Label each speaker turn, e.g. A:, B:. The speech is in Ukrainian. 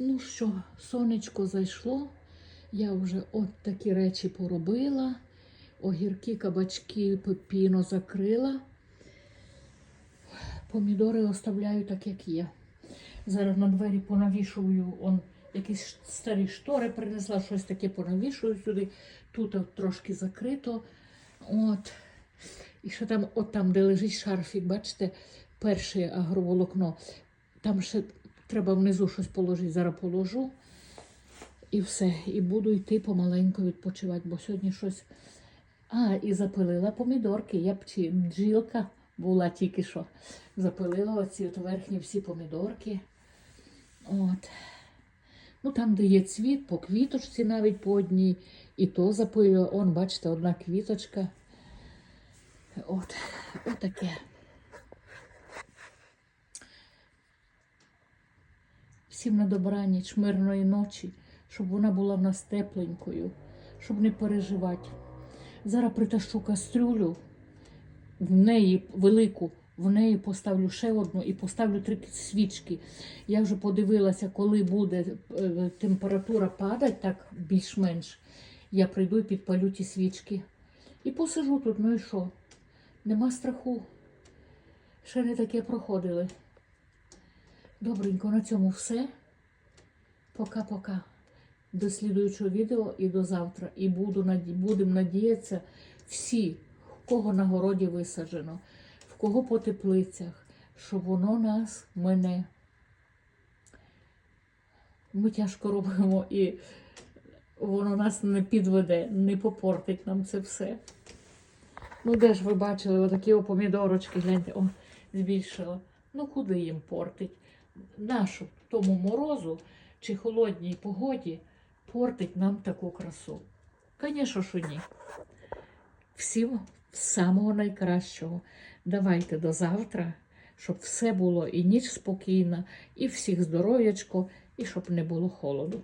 A: Ну що, сонечко зайшло. Я вже от такі речі поробила. Огірки, кабачки, пепіно закрила. Помідори оставляю так, як є. Зараз на двері понавішую он якісь старі штори принесла, щось таке понавішую сюди. Тут трошки закрито. От. І що там, от там, де лежить шарфік, бачите, перше агроволокно. Там ще треба внизу щось положити. Зараз положу. І все. І буду йти помаленьку відпочивати, бо сьогодні щось. А, і запилила помідорки. Я б чи бджілка була тільки що. Запилила оці от верхні всі помідорки. От. Ну, там, де є цвіт, по квіточці навіть по одній. І то запилила. Он, бачите, одна квіточка. От, отаке. Всім на добраніч, мирної ночі, щоб вона була в нас тепленькою, щоб не переживати. Зараз притащу кастрюлю, в неї велику, в неї поставлю ще одну і поставлю три свічки. Я вже подивилася, коли буде е, температура падати, так більш-менш, я прийду і підпалю ті свічки. І посижу тут, ну і що? Нема страху. Ще не таке проходили. Добренько, на цьому все. Пока-пока. До слідуючого відео і до завтра. І буду будемо надіятися всі, в кого на городі висаджено, в кого по теплицях, щоб воно нас мене. Ми тяжко робимо і воно нас не підведе, не попортить нам це все. Ну, де ж ви бачили, отакі помідорочки, гляньте, о, збільшила. Ну, куди їм портить? Нашу тому морозу чи холодній погоді портить нам таку красу. Звісно, що ні. Всім самого найкращого. Давайте до завтра, щоб все було і ніч спокійна, і всіх здоров'ячко, і щоб не було холоду.